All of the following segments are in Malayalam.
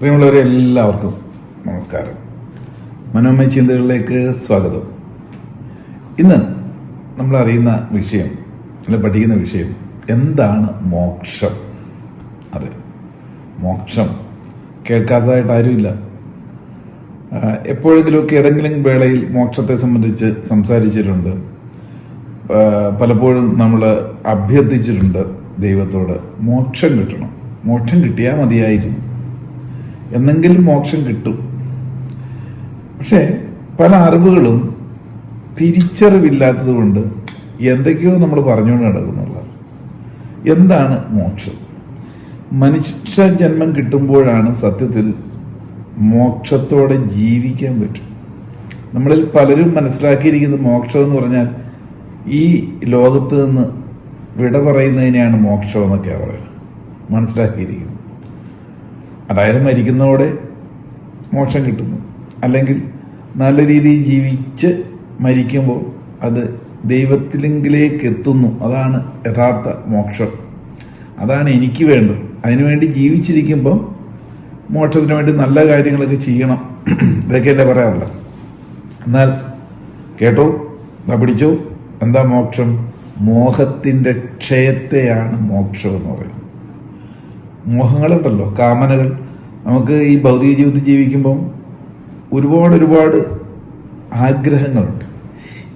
പ്രിയമുള്ളവരെ എല്ലാവർക്കും നമസ്കാരം. മനോമയ ചിന്തകളിലേക്ക് സ്വാഗതം. ഇന്ന് നമ്മൾ അറിയുന്ന വിഷയം അല്ലെ പഠിക്കുന്ന വിഷയം എന്താണ് മോക്ഷം? അതെ മോക്ഷം കേൾക്കാത്തതായിട്ട് ആരുമില്ല. എപ്പോഴെങ്കിലുമൊക്കെ ഏതെങ്കിലും വേളയിൽ മോക്ഷത്തെ സംബന്ധിച്ച് സംസാരിച്ചിട്ടുണ്ട്. പലപ്പോഴും നമ്മൾ അഭ്യർത്ഥിച്ചിട്ടുണ്ട് ദൈവത്തോട് മോക്ഷം കിട്ടണം. മോക്ഷം കിട്ടിയാൽ മതിയായിരുന്നു. എന്നെങ്കിലും മോക്ഷം കിട്ടും. പക്ഷേ പല അറിവുകളും തിരിച്ചറിവില്ലാത്തത് കൊണ്ട് എന്തൊക്കെയോ നമ്മൾ പറഞ്ഞുകൊണ്ട് നടക്കുന്നുള്ള. എന്താണ് മോക്ഷം? മനുഷ്യ ജന്മം കിട്ടുമ്പോഴാണ് സത്യത്തിൽ മോക്ഷത്തോടെ ജീവിക്കാൻ പറ്റും. നമ്മളിൽ പലരും മനസ്സിലാക്കിയിരിക്കുന്ന മോക്ഷം എന്ന് പറഞ്ഞാൽ ഈ ലോകത്ത് നിന്ന് വിട പറയുന്നതിനെയാണ് മോക്ഷം എന്നൊക്കെയാണ് പറയുന്നത്. മനസ്സിലാക്കിയിരിക്കുന്നത്. അതായത് മരിക്കുന്നതോടെ മോക്ഷം കിട്ടുന്നു. അല്ലെങ്കിൽ നല്ല രീതിയിൽ ജീവിച്ച് മരിക്കുമ്പോൾ അത് ദൈവത്തിലെങ്കിലേക്ക് എത്തുന്നു. അതാണ് യഥാർത്ഥ മോക്ഷം. അതാണ് എനിക്ക് വേണ്ടത്. അതിനുവേണ്ടി ജീവിച്ചിരിക്കുമ്പം മോക്ഷത്തിന് വേണ്ടി നല്ല കാര്യങ്ങളൊക്കെ ചെയ്യണം. ഇതൊക്കെയല്ലേ പറയാറുള്ളത് എന്നാൽ കേട്ടോ? എന്താ പിടിച്ചോ? എന്താ മോക്ഷം? മോഹത്തിന്റെ ക്ഷയത്തെയാണ് മോക്ഷം എന്ന് പറയുന്നത്. മോഹങ്ങളുണ്ടല്ലോ കാമനകൾ. നമുക്ക് ഈ ഭൗതിക ജീവിതത്തിൽ ജീവിക്കുമ്പം ഒരുപാട് ഒരുപാട് ആഗ്രഹങ്ങളുണ്ട്.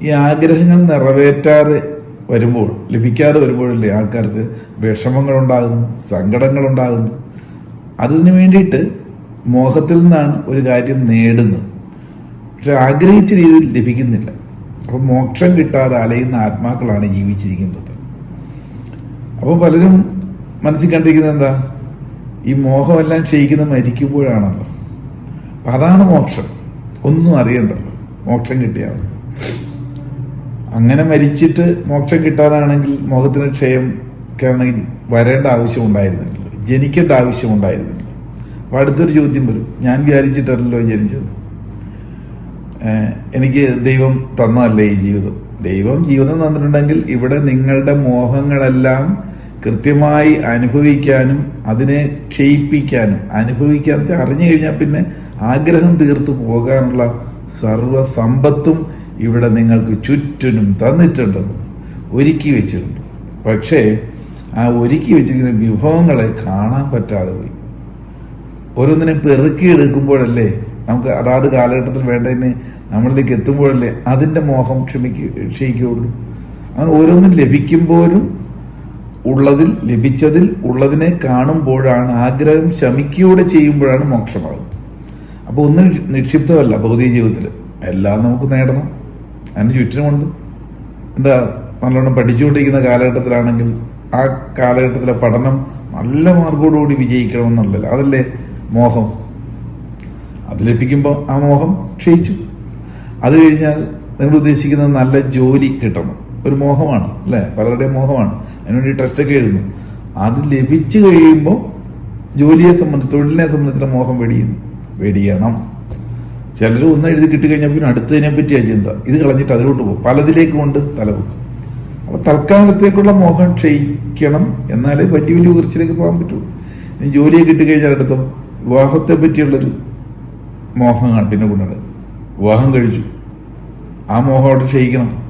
ഈ ആഗ്രഹങ്ങൾ നിറവേറ്റാതെ വരുമ്പോൾ ലഭിക്കാതെ വരുമ്പോഴല്ലേ ആൾക്കാർക്ക് വിഷമങ്ങളുണ്ടാകുന്നു സങ്കടങ്ങളുണ്ടാകുന്നു. അതിന് വേണ്ടിയിട്ട് മോഹത്തിൽ നിന്നാണ് ഒരു കാര്യം നേടുന്നത്. പക്ഷെ ആഗ്രഹിച്ച രീതിയിൽ ലഭിക്കുന്നില്ല. അപ്പം മോക്ഷം കിട്ടാതെ അലയുന്ന ആത്മാക്കളാണ് ജീവിച്ചിരിക്കുന്നത്. അപ്പോൾ പലരും മനസ്സിൽ കണ്ടിരിക്കുന്നത് എന്താ? ഈ മോഹമെല്ലാം ക്ഷയിക്കുന്ന മരിക്കുമ്പോഴാണല്ലോ. അപ്പം അതാണ് മോക്ഷം. ഒന്നും അറിയണ്ടല്ലോ. മോക്ഷം കിട്ടിയാൽ അങ്ങനെ മരിച്ചിട്ട് മോക്ഷം കിട്ടാനാണെങ്കിൽ മോഹത്തിന് ക്ഷയം ആണെങ്കിൽ വരേണ്ട ആവശ്യം ഉണ്ടായിരുന്നില്ല. ജനിക്കേണ്ട ആവശ്യം ഉണ്ടായിരുന്നില്ല. അപ്പം അടുത്തൊരു ചോദ്യം വരും. ഞാൻ വിചാരിച്ചിട്ടല്ലോ ജനിച്ചത് എനിക്ക് ദൈവം തന്നതല്ലേ ഈ ജീവിതം? ദൈവം ജീവിതം തന്നിട്ടുണ്ടെങ്കിൽ ഇവിടെ നിങ്ങളുടെ മോഹങ്ങളെല്ലാം കൃത്യമായി അനുഭവിക്കാനും അതിനെ ക്ഷയിപ്പിക്കാനും അനുഭവിക്കാൻ അറിഞ്ഞു കഴിഞ്ഞാൽ പിന്നെ ആഗ്രഹം തീർത്തു പോകാനുള്ള സർവ സമ്പത്തും ഇവിടെ നിങ്ങൾക്ക് ചുറ്റിനും തന്നിട്ടുണ്ടെന്ന് ഒരുക്കി വെച്ചിട്ടുണ്ട്. പക്ഷേ ആ ഒരുക്കി വെച്ചിരിക്കുന്ന വിഭവങ്ങളെ കാണാൻ പറ്റാതെ പോയി. ഓരോന്നിനെ പെറുക്കി എടുക്കുമ്പോഴല്ലേ നമുക്ക് അതാത് കാലഘട്ടത്തിൽ വേണ്ടതിന് നമ്മളിലേക്ക് എത്തുമ്പോഴല്ലേ അതിന്റെ മോഹം ക്ഷമിക്കുക ക്ഷയിക്കുകയുള്ളൂ. അങ്ങനെ ഓരോന്നും ലഭിക്കുമ്പോഴും ഉള്ളതിൽ ലഭിച്ചതിൽ ഉള്ളതിനെ കാണുമ്പോഴാണ് ആഗ്രഹം ശമിക്കുകയൂടെ ചെയ്യുമ്പോഴാണ് മോക്ഷമാകുന്നത് അപ്പോൾ ഒന്നും നിക്ഷിപ്തമല്ല ഭൗതിക ജീവിതത്തിൽ എല്ലാം നമുക്ക് നേടണം. അതിന് ചുറ്റിനുമുണ്ട്. എന്താ നല്ലോണം പഠിച്ചുകൊണ്ടിരിക്കുന്ന കാലഘട്ടത്തിലാണെങ്കിൽ ആ കാലഘട്ടത്തിലെ പഠനം നല്ല മാർഗോടുകൂടി വിജയിക്കണമെന്നുള്ളല്ലോ അതല്ലേ മോഹം? അത് ലഭിക്കുമ്പോൾ ആ മോഹം ക്ഷയിച്ചു. അത് കഴിഞ്ഞാൽ നിങ്ങൾ ഉദ്ദേശിക്കുന്ന നല്ല ജോലി കിട്ടണം. ഒരു മോഹമാണ് അല്ലേ? പലരുടെയും മോഹമാണ്. അതിനുവേണ്ടി ട്രസ്റ്റൊക്കെ എഴുതുന്നു. അത് ലഭിച്ചു കഴിയുമ്പോൾ ജോലിയെ സംബന്ധിച്ച് തൊഴിലിനെ സംബന്ധിച്ചുള്ള മോഹം വെടിയുന്നു. വെടിയണം. ചിലർ ഒന്ന് എഴുതി കിട്ടിക്കഴിഞ്ഞാൽ പിന്നെ അടുത്തതിനെ പറ്റിയ ചിന്ത. ഇത് കളഞ്ഞിട്ട് അതിലോട്ട് പോകും. പലതിലേക്ക് കൊണ്ട് തലവെക്കും. അപ്പോൾ തൽക്കാലത്തേക്കുള്ള മോഹം ക്ഷയിക്കണം എന്നാലേ വലിയ വലിയ ഉയർച്ചയിലേക്ക് പോകാൻ പറ്റുള്ളൂ ഇനി ജോലിയെ കിട്ടിക്കഴിഞ്ഞാൽ അടുത്തോ വിവാഹത്തെ പറ്റിയുള്ളൊരു മോഹം പിന്നെ കൊണ്ടുണ്ട് വിവാഹം കഴിച്ചു. ആ മോഹം അവിടെ ക്ഷയിക്കണം.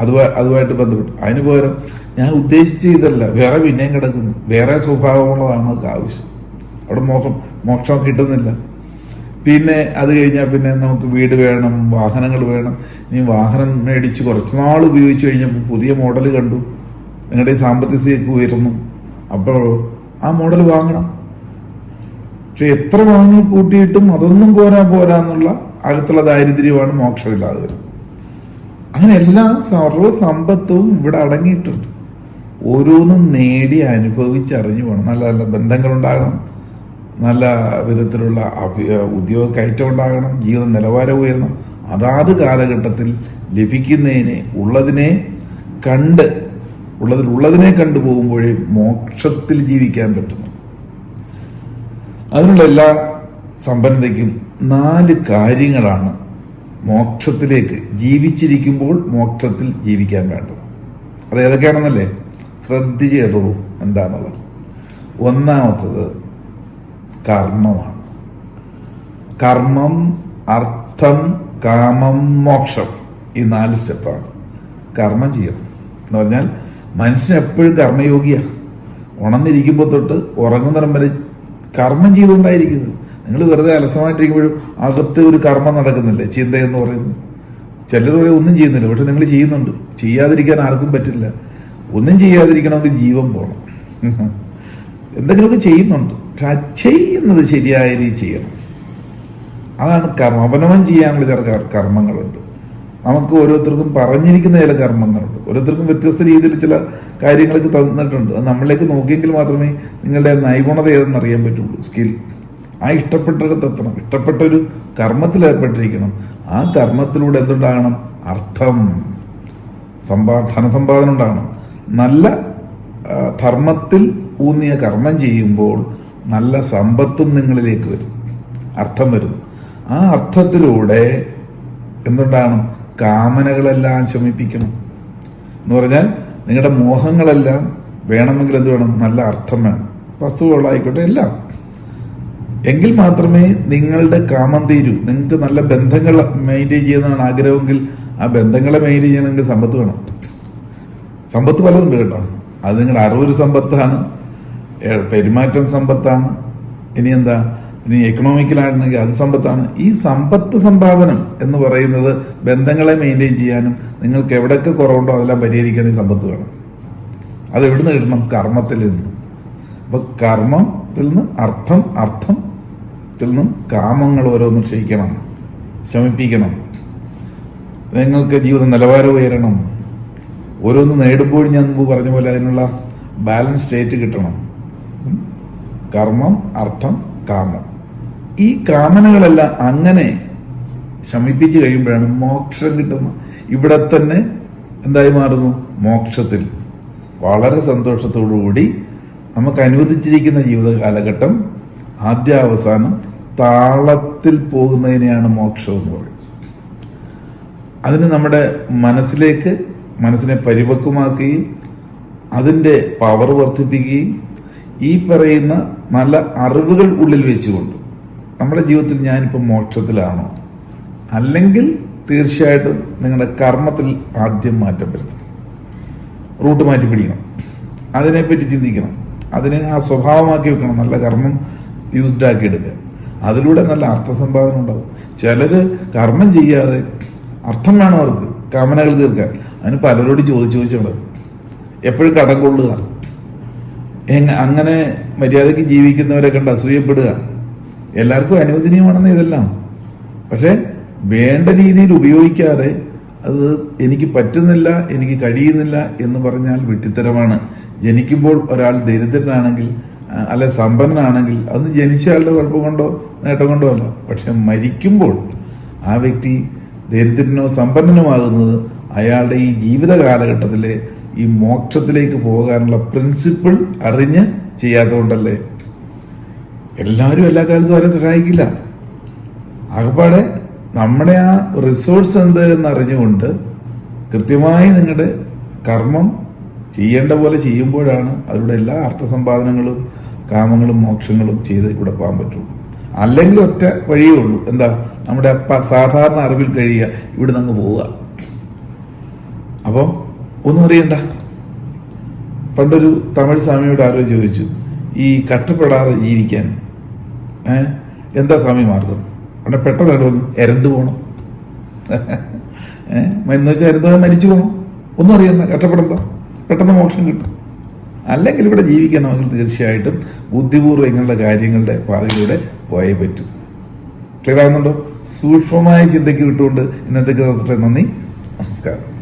അതുമായി അതുമായിട്ട് ബന്ധപ്പെട്ട്. അതിന് പകരം ഞാൻ ഉദ്ദേശിച്ച ഇതല്ല. വേറെ പിന്നെയും കിടക്കുന്നു. വേറെ സ്വഭാവമുള്ളതാണ് നമുക്ക് ആവശ്യം. അവിടെ മോക്ഷം മോക്ഷം കിട്ടുന്നില്ല. പിന്നെ അത് കഴിഞ്ഞാൽ പിന്നെ നമുക്ക് വീട് വേണം വാഹനങ്ങൾ വേണം. ഇനി വാഹനം മേടിച്ച് കുറച്ച് നാൾ ഉപയോഗിച്ച് കഴിഞ്ഞപ്പോൾ പുതിയ മോഡൽ കണ്ടു. നിങ്ങളുടെ സാമ്പത്തിക സ്ഥിതിക്ക് ഉയർന്നു. അപ്പോൾ ആ മോഡൽ വാങ്ങണം. പക്ഷെ എത്ര വാങ്ങി കൂട്ടിയിട്ടും അതൊന്നും പോരാ പോരാ എന്നുള്ള അകത്തുള്ള ദാരിദ്ര്യമാണ് മോക്ഷമില്ലാതെ വരുന്നത്. അങ്ങനെ എല്ലാ സർവ സമ്പത്തും ഇവിടെ അടങ്ങിയിട്ടുണ്ട്. ഓരോന്നും നേടി അനുഭവിച്ചറിഞ്ഞു പോകണം. നല്ല നല്ല ബന്ധങ്ങളുണ്ടാകണം. നല്ല വിധത്തിലുള്ള ഉദ്യോഗ കയറ്റം ഉണ്ടാകണം ജീവിത നിലവാരം ഉയരണം. അതാത് കാലഘട്ടത്തിൽ ലഭിക്കുന്നതിനെ ഉള്ളതിനെ കണ്ട് ഉള്ളതിൽ ഉള്ളതിനെ കണ്ടു പോകുമ്പോഴേ മോക്ഷത്തിൽ ജീവിക്കാൻ പറ്റുന്നു. അതിനുള്ള എല്ലാ സമ്പന്നതയ്ക്കും നാല് കാര്യങ്ങളാണ് മോക്ഷത്തിലേക്ക് ജീവിച്ചിരിക്കുമ്പോൾ മോക്ഷത്തിൽ ജീവിക്കാൻ വേണ്ടത്. അത് ഏതൊക്കെയാണെന്നല്ലേ? ശ്രദ്ധിച്ച് കേട്ടോളൂ എന്താണെന്നുള്ളത് ഒന്നാമത്തത് കർമ്മമാണ്. കർമ്മം അർത്ഥം കാമം മോക്ഷം ഈ നാല് സ്റ്റെപ്പാണ്. കർമ്മം ചെയ്യണം. എന്ന് പറഞ്ഞാൽ മനുഷ്യൻ എപ്പോഴും കർമ്മയോഗിയാണ് ഉണർന്നിരിക്കുമ്പോൾ തൊട്ട് ഉറങ്ങുന്നിടം വരെ കർമ്മം ചെയ്തുകൊണ്ടായിരിക്കുന്നത്. നിങ്ങൾ വെറുതെ അലസമായിട്ടിരിക്കുമ്പോഴും അകത്ത് ഒരു കർമ്മം നടക്കുന്നില്ലേ? ചിന്ത എന്ന് പറയുന്നത്. ചിലർ പറയും ഒന്നും ചെയ്യുന്നില്ല. പക്ഷെ നിങ്ങൾ ചെയ്യുന്നുണ്ട്. ചെയ്യാതിരിക്കാൻ ആർക്കും പറ്റില്ല. ഒന്നും ചെയ്യാതിരിക്കണമെങ്കിൽ ജീവൻ പോകണം എന്തെങ്കിലുമൊക്കെ ചെയ്യുന്നുണ്ട്. പക്ഷെ ആ ചെയ്യുന്നത് ശരിയായ രീതി ചെയ്യണം. അതാണ് കർമ്മം. അവനവൻ ചെയ്യാനുള്ള ചില കർ- കർമ്മങ്ങളുണ്ട്. നമുക്ക് ഓരോരുത്തർക്കും പറഞ്ഞിരിക്കുന്ന ചില കർമ്മങ്ങളുണ്ട്. ഓരോരുത്തർക്കും വ്യത്യസ്ത രീതിയിൽ ചില കാര്യങ്ങളൊക്കെ തന്നിട്ടുണ്ട്. അത് നമ്മളിലേക്ക് നോക്കിയെങ്കിൽ മാത്രമേ നിങ്ങളുടെ നൈപുണത ഏതെന്ന് അറിയാൻ പറ്റുള്ളൂ. സ്കിൽ. ആ ഇഷ്ടപ്പെട്ടിടത്ത് എത്തണം. ഇഷ്ടപ്പെട്ട ഒരു കർമ്മത്തിൽ ഏർപ്പെട്ടിരിക്കണം ആ കർമ്മത്തിലൂടെ എന്തുണ്ടാകണം? അർത്ഥം. സമ്പാ ധനസമ്പാദനം ഉണ്ടാകണം. നല്ല ധർമ്മത്തിൽ ഊന്നിയ കർമ്മം ചെയ്യുമ്പോൾ നല്ല സമ്പത്തും നിങ്ങളിലേക്ക് വരും. അർത്ഥം വരും. ആ അർത്ഥത്തിലൂടെ എന്തുണ്ടാകണം? കാമനകളെല്ലാം ശമിപ്പിക്കണം. എന്ന് പറഞ്ഞാൽ നിങ്ങളുടെ മോഹങ്ങളെല്ലാം വേണമെങ്കിൽ എന്ത് വേണം? നല്ല അർത്ഥം വേണം. വസ്തുക്കളായിക്കോട്ടെ എല്ലാം. എങ്കിൽ മാത്രമേ നിങ്ങളുടെ കാമം തീരൂ. നിങ്ങൾക്ക് നല്ല ബന്ധങ്ങൾ മെയിന്റെയിൻ ചെയ്യുന്നതാണ് ആഗ്രഹമെങ്കിൽ ആ ബന്ധങ്ങളെ മെയിന്റെയിൻ ചെയ്യണമെങ്കിൽ സമ്പത്ത് വേണം. സമ്പത്ത് പലതുണ്ട് കേട്ടോ. അത് നിങ്ങളുടെ അറിവൊരു സമ്പത്താണ് പെരുമാറ്റം സമ്പത്താണ് ഇനി എന്താ ഇനി എക്കണോമിക്കലാണെങ്കിൽ അത് സമ്പത്താണ്. ഈ സമ്പത്ത് സമ്പാദനം എന്ന് പറയുന്നത് ബന്ധങ്ങളെ മെയിന്റെയിൻ ചെയ്യാനും നിങ്ങൾക്ക് എവിടെയൊക്കെ കുറവുണ്ടോ അതെല്ലാം പരിഹരിക്കാനും സമ്പത്ത് വേണം. അത് എവിടുന്ന് കിട്ടണം? കർമ്മത്തിൽ നിന്ന്. അപ്പൊ കർമ്മത്തിൽ നിന്ന് അർത്ഥം അർത്ഥം അർത്ഥത്തിൽ നിന്നും കാമങ്ങൾ ഓരോന്നും ക്ഷയിക്കണം ശമിപ്പിക്കണം. നിങ്ങൾക്ക് ജീവിത നിലവാരം ഉയരണം. ഓരോന്ന് നേടുമ്പോഴും ഞാൻ മുമ്പ് പറഞ്ഞ പോലെ അതിനുള്ള ബാലൻസ് സ്റ്റേറ്റ് കിട്ടണം. കർമ്മം അർത്ഥം കാമം. ഈ കാമനകളെല്ലാം അങ്ങനെ ശമിപ്പിച്ച് കഴിയുമ്പോഴാണ് മോക്ഷം കിട്ടുന്നത്. ഇവിടെ തന്നെ എന്തായി മാറുന്നു? മോക്ഷത്തിൽ. വളരെ സന്തോഷത്തോടുകൂടി നമുക്ക് അനുവദിച്ചിരിക്കുന്ന ജീവിത കാലഘട്ടം ആദ്യാവസാനം താളത്തിൽ പോകുന്നതിനെയാണ് മോക്ഷം എന്ന് പറയുന്നത്. അതിന് നമ്മുടെ മനസ്സിലേക്ക് മനസ്സിനെ പരിപക്വമാക്കുകയും അതിന്റെ പവർ വർദ്ധിപ്പിക്കുകയും ഈ പറയുന്ന നല്ല അറിവുകൾ ഉള്ളിൽ വെച്ചുകൊണ്ട് നമ്മുടെ ജീവിതത്തിൽ ഞാനിപ്പോൾ മോക്ഷത്തിലാണോ? അല്ലെങ്കിൽ തീർച്ചയായിട്ടും നിങ്ങളുടെ കർമ്മത്തിൽ ആദ്യം മാറ്റം വരുത്തണം. റൂട്ട് മാറ്റി പിടിക്കണം. അതിനെപ്പറ്റി ചിന്തിക്കണം. അതിനെ ആ സ്വഭാവമാക്കി വെക്കണം. നല്ല കർമ്മം യൂസ്ഡ് ആക്കി എടുക്കുക. അതിലൂടെ നല്ല അർത്ഥസംഭാവന ഉണ്ടാവും. ചിലർ കർമ്മം ചെയ്യാതെ അർത്ഥം വേണം അവർക്ക് കാമനകൾ തീർക്കാൻ. അതിന് പലരോട് ചോദിച്ചു ചോദിച്ചുള്ളത് എപ്പോഴും കടം കൊള്ളുക. എങ്ങ അങ്ങനെ മര്യാദയ്ക്ക് ജീവിക്കുന്നവരെ കണ്ട് അസൂയപ്പെടുക. എല്ലാവർക്കും അനുവദനീയമാണെന്ന് ഇതെല്ലാം. പക്ഷേ വേണ്ട രീതിയിൽ ഉപയോഗിക്കാതെ അത് എനിക്ക് പറ്റുന്നില്ല എനിക്ക് കഴിയുന്നില്ല എന്ന് പറഞ്ഞാൽ വിട്ടിത്തരമാണ് ജനിക്കുമ്പോൾ ഒരാൾ ദരിദ്രനാണെങ്കിൽ അല്ല സമ്പന്നനാണെങ്കിൽ അത് ജനിച്ചയാളുടെ കുഴപ്പം കൊണ്ടോ നേട്ടം കൊണ്ടോ അല്ല. പക്ഷെ മരിക്കുമ്പോൾ ആ വ്യക്തി ദരിദ്രനോ സമ്പന്നനുമാകുന്നത് അയാളുടെ ഈ ജീവിത കാലഘട്ടത്തിലെ ഈ മോക്ഷത്തിലേക്ക് പോകാനുള്ള പ്രിൻസിപ്പിൾ അറിഞ്ഞ് ചെയ്യാത്തതുകൊണ്ടല്ലേ? എല്ലാവരും എല്ലാ കാലത്തും അവരെ സഹായിക്കില്ല. ആകപ്പാടെ നമ്മുടെ ആ റിസോഴ്സ് എന്ത് എന്നറിഞ്ഞുകൊണ്ട് കൃത്യമായി നിങ്ങളുടെ കർമ്മം ചെയ്യേണ്ട പോലെ ചെയ്യുമ്പോഴാണ് അതിലൂടെ എല്ലാ അർത്ഥസമ്പാദനങ്ങളും കാമങ്ങളും മോക്ഷങ്ങളും ചെയ്ത് ഇവിടെ പോകാൻ പറ്റുള്ളൂ അല്ലെങ്കിൽ ഒറ്റ വഴിയേ ഉള്ളൂ. എന്താ? നമ്മുടെ സാധാരണ അറിവിൽ കഴിയുക ഇവിടെ നിന്ന് പോവുക. അപ്പം ഒന്നും അറിയണ്ട. പണ്ടൊരു തമിഴ് സ്വാമിയോട് ആരോ ചോദിച്ചു ഈ കഷ്ടപ്പെടാതെ ജീവിക്കാൻ എന്താ സ്വാമി മാർഗം? അവിടെ പെട്ടെന്ന് വന്നു എരന്ത് പോകണം എന്ന് വെച്ചാൽ എരന്ത് മരിച്ചു പോകണം ഒന്നും അറിയണ്ട കഷ്ടപ്പെടണ്ട. പെട്ടെന്ന് മോക്ഷം കിട്ടും. അല്ലെങ്കിൽ ഇവിടെ ജീവിക്കണമെങ്കിൽ തീർച്ചയായിട്ടും ബുദ്ധിപൂർവം ഇങ്ങനെയുള്ള കാര്യങ്ങളുടെ പാതയിലൂടെ പോയേ പറ്റും. ക്ലിയർ ആകുന്നുണ്ടോ സൂക്ഷ്മമായ ചിന്തയ്ക്ക് വിട്ടുകൊണ്ട് ഇന്നത്തേക്ക് നന്ദി. നമസ്കാരം.